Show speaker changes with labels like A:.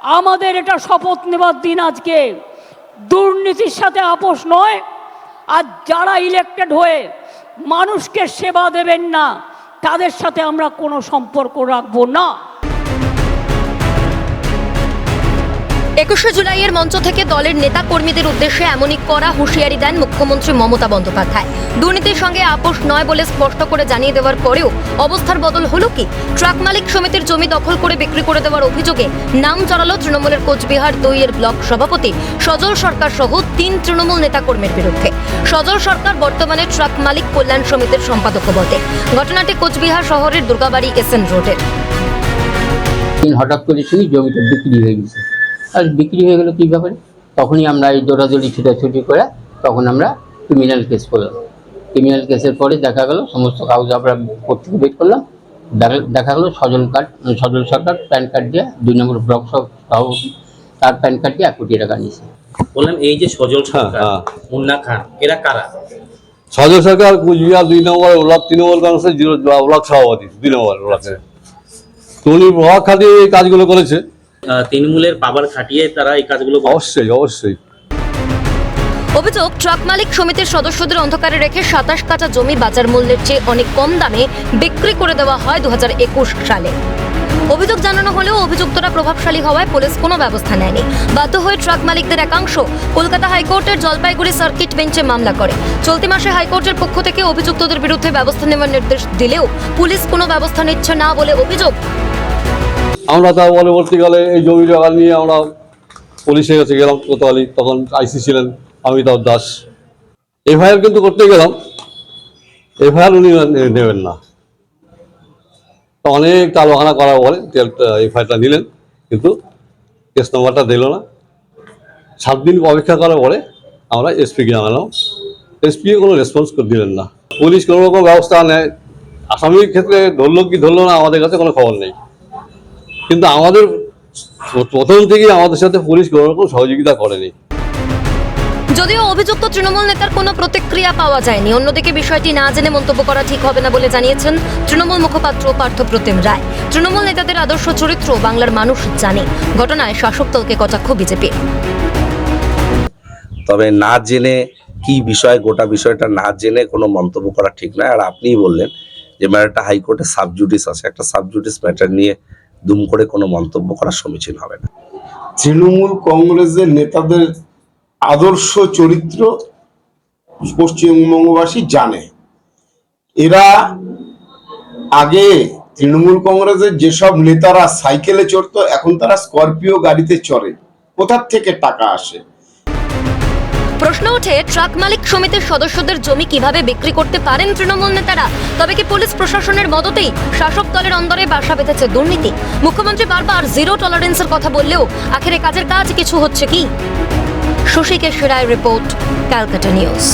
A: আমাদের এটা শপথ নেবার দিন আজকে। দুর্নীতির সাথে আপোষ নয়, আর যারা ইলেক্টেড হয়ে মানুষকে সেবা দেবেন না, তাদের সাথে আমরা কোনো সম্পর্ক রাখব না।
B: একুশে জুলাইয়ের মঞ্চ থেকে দলের নেতা কর্মীদের উদ্দেশ্যে এমনই কড়া হুঁশিয়ারি দেন মুখ্যমন্ত্রী মমতা বন্দ্যোপাধ্যায়। দুর্নীতির সঙ্গে আপোষ নয় বলে স্পষ্ট করে জানিয়ে দেওয়ার পরেও অবস্থার বদল হলো কি? ট্রাক মালিক সমিতির জমি দখল করে বিক্রি করে দেওয়ার অভিযোগে নাম চড়ালো তৃণমূলের কোচবিহার দুইয়ের ব্লক সভাপতি সজল সরকার সহ তিন তৃণমূল নেতাকর্মীর বিরুদ্ধে। সজল সরকার বর্তমানে ট্রাক মালিক কল্যাণ সমিতির সম্পাদক বটে। ঘটনাটি কোচবিহার শহরের দুর্গাবাড়ি এস এন
C: রোডের। হঠাৎ করে শুনি জমিটা বিক্রি হয়ে গেছে। আর বিক্রি হয়ে গেলো কী ব্যাপারে তখনই আমরা এই দৌড়াদৌড়ি ছুটাছুটি করে তখন আমরা ক্রিমিনাল কেস করলাম। ক্রিমিনাল কেসের পরে দেখা গেল সমস্ত কাগজ আমরা প্রত্যেকে বের করলাম। দেখা- দেখা গেলো Sajal card Sajal Sarkar PAN card দিয়ে দুই নম্বর ব্লক সভাপতি তার প্যান কার্ড দিয়ে এক কোটি টাকা নিয়েছে।
D: বললাম এই যে সজল সরকার
E: হ্যাঁ।
D: মুন্না খান এরা কারা?
E: সজল সরকার কুচবিহার দুই নম্বর ব্লক তৃণমূল কংগ্রেসের জিরো ব্লক সভাপতি দুই নম্বর ব্লকে তো উনি প্রভাব খাটিয়ে এই কাজগুলো করেছে।
D: তৃণমূলের পাবার খাটিয়ে তারা এই কাজগুলো
E: অবশ্যই অবশ্যই।
B: অভিযোগ ট্রাক মালিক সমিতির সদস্যদের অন্ধকারে রেখে সাতাশ কাটা জমি বাজার মূল্যের চেয়ে অনেক কম দামে বিক্রি করে দেওয়া হয় দুহাজার একুশ সালে। অভিযোগ জানানো হলেও অভিযুক্তরা প্রভাবশালী হওয়ায় পুলিশ কোনো ব্যবস্থা নেয়নি। বাধ্য হয়ে ট্রাক মালিকদের একাংশ কলকাতা হাইকোর্টের জলপাইগুড়ি সার্কিট বেঞ্চে মামলা করে। চলতি মাসে হাইকোর্টের পক্ষ থেকে অভিযুক্তদের বিরুদ্ধে ব্যবস্থা নেওয়ার নির্দেশ দিলেও পুলিশ কোনো ব্যবস্থা নিচ্ছে না বলে অভিযোগ
E: আমরা তার পরবর্তীকালে এই জমি জায়গা নিয়ে আমরা পুলিশের কাছে গেলাম কোতোয়ালি, তখন আইসি ছিলেন অমিতাভ দাস। এফআইআর কিন্তু করতে গেলাম, এফআইআর উনি নেবেন না। অনেক তালবাহানা করার পরে এফআইআরটা নিলেন, কিন্তু কেস নম্বরটা দিল না। সাত দিন অপেক্ষা করার পরে আমরা এসপিকে জানালাম। এসপি কোনো রেসপন্স করে দিলেন না। পুলিশ কোনো রকম ব্যবস্থা নেয়। আসামির ক্ষেত্রে ধরলো কি ধরলো না, আমাদের কাছে কোনো খবর নেই। কিন্তু আমাদের প্রথম থেকেই আমাদের সাথে পুলিশ কোনো রকম সহযোগিতা করেনি।
B: যদিও অভিযুক্ত তৃণমূল নেতার কোনো প্রতিক্রিয়া পাওয়া যায়নি। অন্যদিকে বিষয়টি না জেনে মন্তব্য করা ঠিক হবে না বলে জানিয়েছেন তৃণমূল মুখপাত্র পার্থ প্রতিম রায়। তৃণমূল নেতাদের আদর্শ চরিত্র বাংলার মানুষ জানে। ঘটনায় শাসক দলকে কটাক্ষ বিজেপি।
F: তবে না জেনে কি বিষয় গোটা বিষয়টা না জেনে কোনো মন্তব্য করা ঠিক নয়। আর আপনিই বললেন যে ম্যাটারটা হাইকোর্টে সাবজুডিস আছে। একটা সাবজুডিস ম্যাটার নিয়ে দুম করে কোনো মন্তব্য করা সমীচীন হবে না।
G: তৃণমূল কংগ্রেসের নেতাদের আদর্শ চরিত্র পশ্চিমবঙ্গবাসী জানে। এরা আগে তৃণমূল কংগ্রেসের যেসব নেতারা সাইকেলে চড়তো, এখন তারা স্করপিও গাড়িতে চড়ে। কোথার থেকে টাকা আসে?
B: প্রশ্ন ওঠে, ট্রাক মালিক সমিতির সদস্যদের জমি কীভাবে বিক্রি করতে পারেন তৃণমূল নেতারা? তবে কি পুলিশ প্রশাসনের মদতেই শাসক দলের অন্দরে বাসা বেঁধেছে দুর্নীতি? মুখ্যমন্ত্রী বারবার জিরো টলারেন্সের কথা বললেও আখেরে কাজের কাজ কিছু হচ্ছে কি? Shashikesh Roy report, Calcutta news.